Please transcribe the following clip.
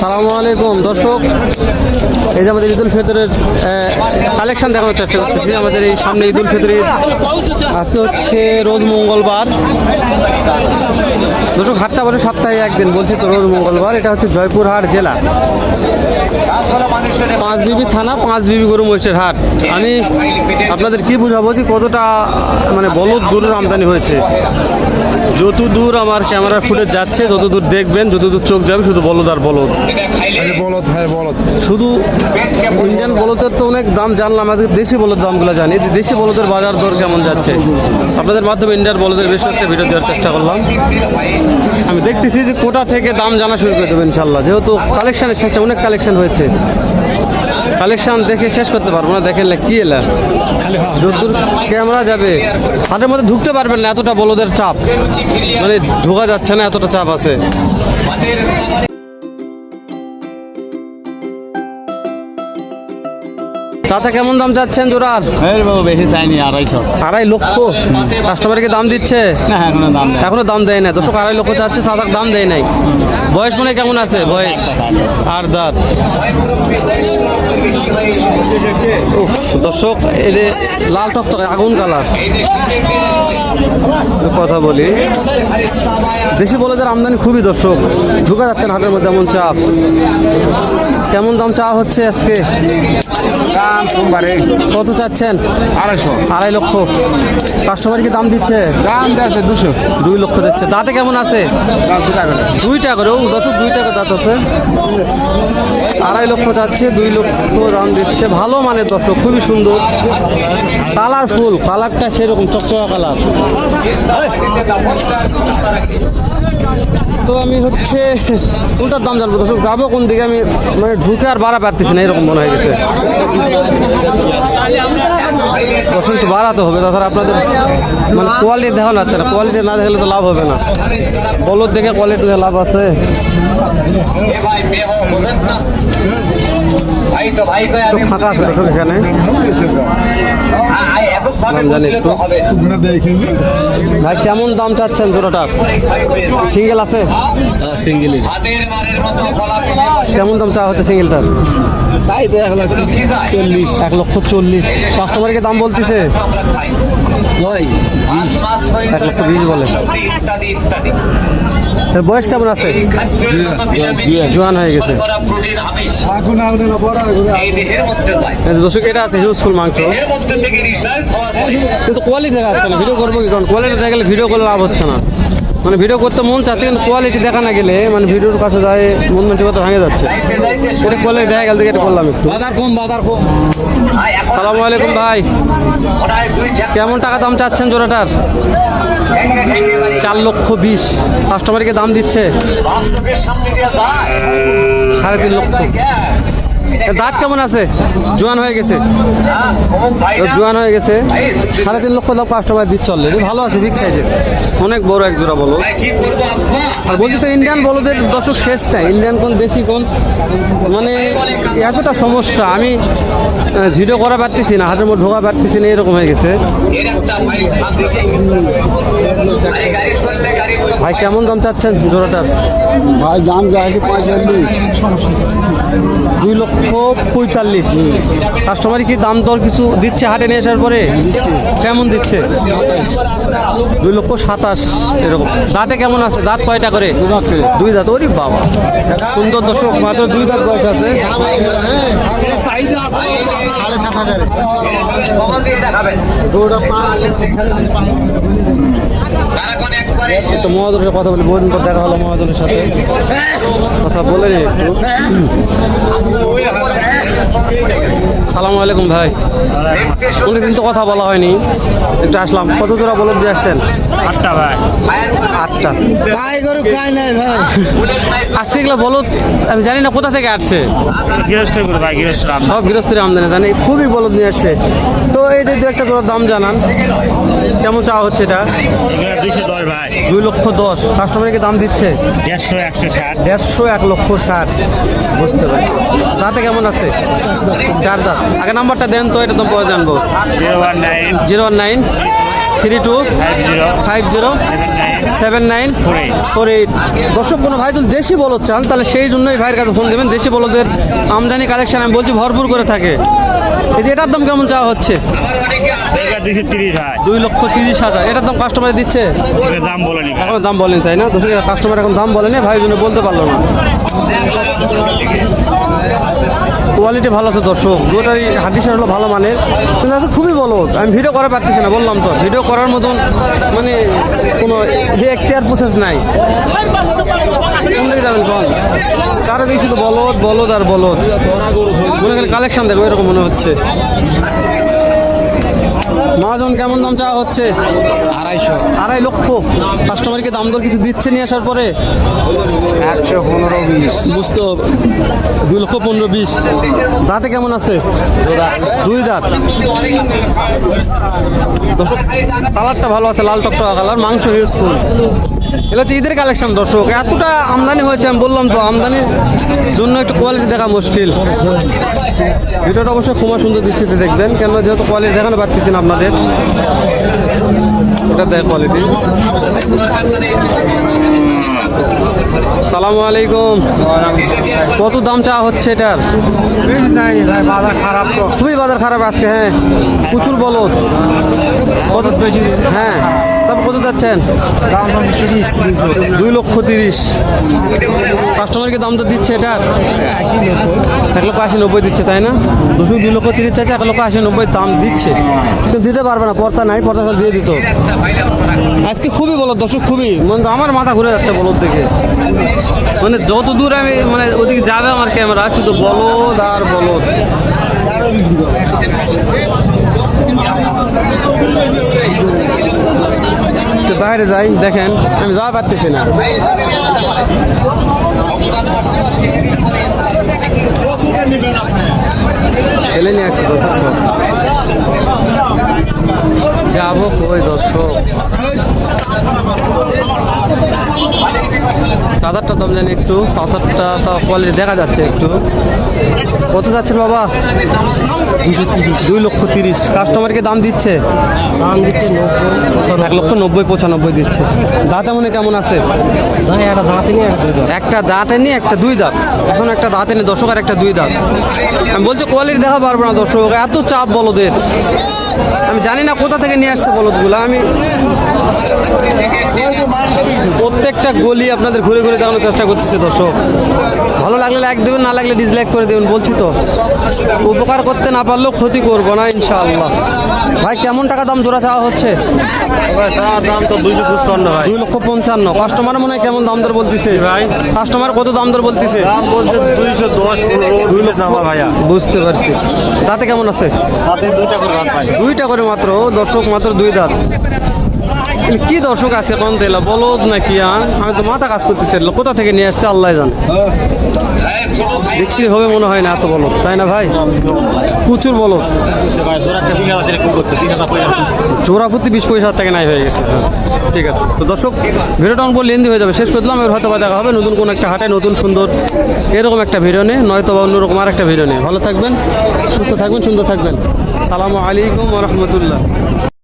সালামু আলাইকুম, দর্শক। এই যে আমাদের ঈদুল ফিতরের কালেকশন দেখানোর চেষ্টা করতেছি। আমাদের এই সামনে ঈদুল ফিতরের, আজকে হচ্ছে রোজ মঙ্গলবার। দর্শক, হাটটা বলে সপ্তাহে একদিন, বলছি তো রোজ মঙ্গলবার। এটা হচ্ছে জয়পুরহাট জেলা। পাঁচ বিবি থানা পাঁচ বিবি গরু মহিষের হাট। আমি আপনাদের কি বুঝাবো যে কতটা মানে বলদ গরুর আমদানি হয়েছে? যত দূর আমার ক্যামেরার ফুটেজ যাচ্ছে যত দূর দেখবেন যত দূর চোখ যাবে শুধু বলদ আর বলদ। বলত হ্যাঁ বলত শুধু ইন্ডিয়ান বলদের তো অনেক দাম জানলাম আজকে দেশি বলদ দামগুলো জানি। দেশি বলদের বাজার দর কেমন যাচ্ছে? আপনাদের মাধ্যমে ইন্ডিয়ান বলদের বেশ একটা ভিডিও দেওয়ার চেষ্টা করলাম। আমি দেখতেছি যে কোটা থেকে দাম জানা শুরু করে দেবো ইনশাল্লাহ। যেহেতু কালেকশনের শেষটা অনেক কালেকশন হয়েছে। কালেকশন দেখে শেষ করতে পারব না, দেখেন না কি এলা। যদ্দূর ক্যামেরা যাবে। হাতের মধ্যে ঢুকতে পারবেন না, এতটা বলদের চাপ। মানে ঢোকা যাচ্ছে না, এতটা চাপ আছে। চাচা কেমন দাম চাচ্ছেন জোড়ার? হ্যাঁ বাবু বেশি চাইনি আড়াইশো। আড়াই লক্ষ। কাস্টমারকে দাম দিচ্ছে? না এখনও দাম দেয় এখনও দাম দেয় না দর্শক আড়াই লক্ষ চাচ্ছে চাচার দাম দেয় নাই। বয়স মনে হয় কেমন আছে? বয়স। আর দাঁত। দর্শক এই যে লাল টকটকে আগুন কালার। কথা বলি। দেশি বলেদের আমদানি খুবই দর্শক। ঢুকা যাচ্ছে না হাটের মধ্যে এমন চাপ। কেমন দাম চা হচ্ছে আজকে? কত চাচ্ছেন? আড়াইশো। আড়াই লক্ষ। কাস্টমার কি দাম দিচ্ছে? দাম দিয়েছে দুশো। দুই লক্ষ দিচ্ছে। দাঁতে কেমন আছে। দুই টাকা করে। ও দর্শক দুই টাকা দাঁত আছে। আড়াই লক্ষ চাচ্ছে দুই লক্ষ দাম দিচ্ছে। ভালো মানের দর্শক খুবই সুন্দর। কালারফুল। কালারটা সেরকম চকচকা কালার। তো আমি হচ্ছে কোনটার দাম জানব দর্শক? যাব কোন দিকে? আমি মানে ঢুকে আর বাড়া পারতেছি না এরকম মনে হয়ে গেছে। দর্শক তো বাড়াতে হবে, তাছাড়া আপনাদের মানে কোয়ালিটি দেখানো যাচ্ছে না। কোয়ালিটি না দেখলে তো লাভ হবে না। বলদ দেখে কোয়ালিটি লাভ আছে। ফাঁকা আছে দেখুন এখানে। ভাই কেমন দাম চাচ্ছেন জোড়াটার? সিঙ্গেল আছে? সিঙ্গেলের কেমন দাম চাওয়া হচ্ছে সিঙ্গেলটার এক লাখ চল্লিশ। এক লক্ষ চল্লিশ। কাস্টমারকে দাম বলতেছে? নয় এক লক্ষ বিশ বলে। এর বয়স কেমন আছে? জোয়ান হয়ে গেছে। দর্শক, এটা আছে হিউজফুল মাংস। কিন্তু কোয়ালিটি দেখা যাচ্ছে না ভিডিও করব কি? কারণ কোয়ালিটি দেখা ভিডিও করলে লাভ হচ্ছে না। মানে ভিডিও করতে মন চাচ্ছে কিন্তু কোয়ালিটি দেখা না গেলে মানে ভিডিওর কাছে যায় মন মানসিকতা ভেঙে যাচ্ছে। এটা কোয়ালিটি দেখা গেল থেকে এটা করলাম একটু। বাজার কম বাজার কম। সালামু আলাইকুম ভাই। কেমন টাকা দাম চাচ্ছেন জোড়াটার? চার লক্ষ বিশ। কাস্টমারকে দাম দিচ্ছে? সাড়ে তিন লক্ষ। দাঁত কেমন আছে? জোয়ান হয়ে গেছে। জোয়ান হয়ে গেছে। সাড়ে তিন লক্ষ দাম কাস্টমার দিচ্ছে অলরেডি ভালো আছে বিগ সাইজের অনেক বড় এক জোড়া বলো। আর বলছি তো ইন্ডিয়ান বলদের দর্শক শেষ নাই ইন্ডিয়ান কোন, দেশি কোন? মানে এতটা সমস্যা। আমি ভিডিও করা পারতেছি না, হাতের মধ্যে ঢোকা পারতেছি না, এরকম হয়ে গেছে। ভাই, কেমন দাম চাচ্ছেন জোড়াটার? ভাই, দাম যায় পঁয়তাল্লিশ। লক্ষ পঁয়তাল্লিশ। কাস্টমার কি দাম দর কিছু দিচ্ছে হাটে নিয়ে আসার পরে? কেমন দিচ্ছে? দুই লক্ষ সাতাশ এরকম। দাঁতে কেমন আছে? দাঁত কয়টা করে? দুই দাঁত। ওরে বাবা। সুন্দর দর্শক মাত্র দুই দাঁত বয়স আছে। সাড়ে সাত হাজার। তো মহাদুরের সাথে কথা বলি বহুদিন পর দেখা হলো মহাদুরের সাথে। কথা বলে নি একটু। সালাম আলাইকুম ভাই। অনেকদিন তো কথা বলা হয়নি। একটু আসলাম। কত জোড়া বলদ দিয়ে আসছেন? আটটা ভাই। আটটা। কাই গরু কাই নাই ভাই। আজকে এগুলো বলদ আমি জানি না কোথা থেকে আসছে। গৃহস্থ গরু ভাই গৃহস্থ সব গৃহস্থের আমদানি জানি। খুবই বলদ নিয়ে আসছে। তো যে দু একটা জোড়ার দাম জানান। কেমন চাওয়া হচ্ছে এটা? দুইশো দশ ভাই। দুই লক্ষ দশ। কাস্টমারকে দাম দিচ্ছে? দেড়শো একশো ষাট। দেড়শো এক লক্ষ ষাট। বুঝতে পারছি। দাঁতে কেমন আছে? চার দাঁত। আগে নাম্বারটা দেন তো এটা তো পরে জানব। Zero one nine. Zero one nine. Three two five zero. Seven nine. Four eight. Four eight. দর্শক কোনো ভাই যদি দেশি বলদ চান তাহলে সেই জন্যই ভাইয়ের কাছে ফোন দেবেন। দেশি বলদের আমদানি কালেকশন আমি বলছি ভরপুর করে থাকে। এই যে এটার দাম কেমন চাওয়া হচ্ছে? এটা দুইশো তিরিশ ভাই দুই লক্ষ তিরিশ হাজার। এটার দাম কাস্টমার দিচ্ছে? দাম বলেনি এখন দাম বলেন তাই না? দর্শক কাস্টমার এখন দাম বলেনি ভাই জন্য বলতে পারল না। কোয়ালিটি ভালো আছে দর্শক। দুটারই হাড্ডি হলো ভালো মানের। কিন্তু আজকে খুবই বলো আমি ভিডিও করা পারতেছি না বললাম তো। ভিডিও করার মতন মানে কোনো এখতিয়ার প্রসেস নাই। কোন দিকে যাবেন কোন চারে দেখছি তো বলদ বলদ আর বলদ। মনে করেন কালেকশন দেখো এরকম মনে হচ্ছে। মহাজন কেমন দাম চাওয়া হচ্ছে? আড়াইশো। আড়াই লক্ষ। কাস্টমারকে দাম দর কিছু দিচ্ছে নিয়ে আসার পরে? একশো পনেরো বিশ। বুঝতে হবে। দুই লক্ষ পনেরো বিশ। দাঁতে কেমন আছে? দুই দাঁত। দর্শক কালারটা ভালো আছে লাল টকটকা কালার মাংস ইউজফুল এগুলো হচ্ছে ঈদের কালেকশন দর্শক। এতটা আমদানি হয়েছে আমি বললাম তো আমদানির জন্য একটু কোয়ালিটি দেখা মুশকিল। ভিডিওটা অবশ্যই ক্ষমা সুন্দর দৃষ্টিতে দেখবেন কেন যেহেতু কোয়ালিটি দেখানো পারতেছি না আপনাদের এটা দেখ কোয়ালিটি সালামু আলাইকুম। কত দাম চা হচ্ছে এটার? বাজার খারাপ তো খুবই বাজার খারাপ আজকে হ্যাঁ। প্রচুর বলদ। কত বেশি। হ্যাঁ। কত যাচ্ছেন? দুই লক্ষ তিরিশ। কাস্টমারকে দাম তো দিচ্ছে এটার এক লক্ষ আশি নব্বই দিচ্ছে তাই না? দুশো দুই লক্ষ তিরিশ চাচ্ছে এক লক্ষ আশি নব্বই দাম দিচ্ছে। কিন্তু দিতে পারবে না পর্তা নাই পর্তা দিয়ে দিত। আজকে খুবই বলদ দর্শক খুবই। মানে আমার মাথা ঘুরে যাচ্ছে বলদ দেখে। মানে যত দূর আমি মানে ওদিকে যাবে আমার ক্যামেরা শুধু বলদ আর বলদ। তো বাইরে যাই দেখেন আমি যাওয়া পারতেছি না ছেলে নিয়ে আসছে সব। যাব কই দর্শক? সাদারটা দাম জানি একটু সাদারটা তো কোয়ালিটি দেখা যাচ্ছে একটু। কত যাচ্ছেন বাবা? দুশো তিরিশ। দুই লক্ষ তিরিশ। কাস্টমারকে দাম দিচ্ছে? দাম দিচ্ছে এক লক্ষ নব্বই পঁচানব্বই দিচ্ছে। দাঁতে মনে কেমন আছে? একটা দাঁতে নিয়ে একটা দুই একটা দাঁতে নিয়ে একটা দুই দাঁত। এখন একটা দাঁতে নিয়ে দর্শক আর একটা দুই দাঁত। আমি বলছি কোয়ালিটি দেখা পারব না দর্শক। এত চাপ বলদের আমি জানি না কোথা থেকে নিয়ে আসছে বলদগুলো আমি প্রত্যেকটা গলি আপনাদের ঘুরে ঘুরে দেখানোর চেষ্টা করতেছে দর্শক। ভালো লাগলে লাইক দেবেন না লাগলে ডিসলাইক করে দেবেন বলছি তো। উপকার করতে না পারলেও ক্ষতি করব না ইনশাআল্লাহ। ভাই কেমন টাকা দাম জোড়া চাওয়া হচ্ছে? দাম তো দুইশো পঁচপান্ন ভাই। দুই লক্ষ পঞ্চান্ন। কাস্টমার মনে হয় কেমন দাম দর বলতেছে? ভাই? কাস্টমার কত দাম দর বলতেছে? দুইশো দশ দুই লক্ষ ভাইয়া। বুঝতে পারছি। দাঁতে কেমন আছে? দুইটা করে দুইটা করে মাত্র দর্শক মাত্র দুই দাঁত। কি দর্শক আছে কোন তেলা বলদ নাকি আমি তো মাথা কাজ করতেছি কোথা থেকে নিয়ে আসছে? আল্লাহ জান। বিক্রি হবে মনে হয় না এত বলদ, তাই না ভাই? প্রচুর বলদ। জোড়া প্রতি বিশ পয়সা থেকে নাই হয়ে গেছে হ্যাঁ। ঠিক আছে। তো দর্শক, ভিডিওটা অনেক লেন্দি হয়ে যাবে। শেষ করে দিলাম, এবার হয়তো বা দেখা হবে নতুন কোনো একটা হাটে, নতুন, সুন্দর, এরকম একটা ভিডিও নেই নয়তো বা অন্যরকম আর একটা ভিডিও নেই ভালো থাকবেন, সুস্থ থাকবেন, সুন্দর থাকবেন। সালামু আলাইকুম রহমতুল্লাহ।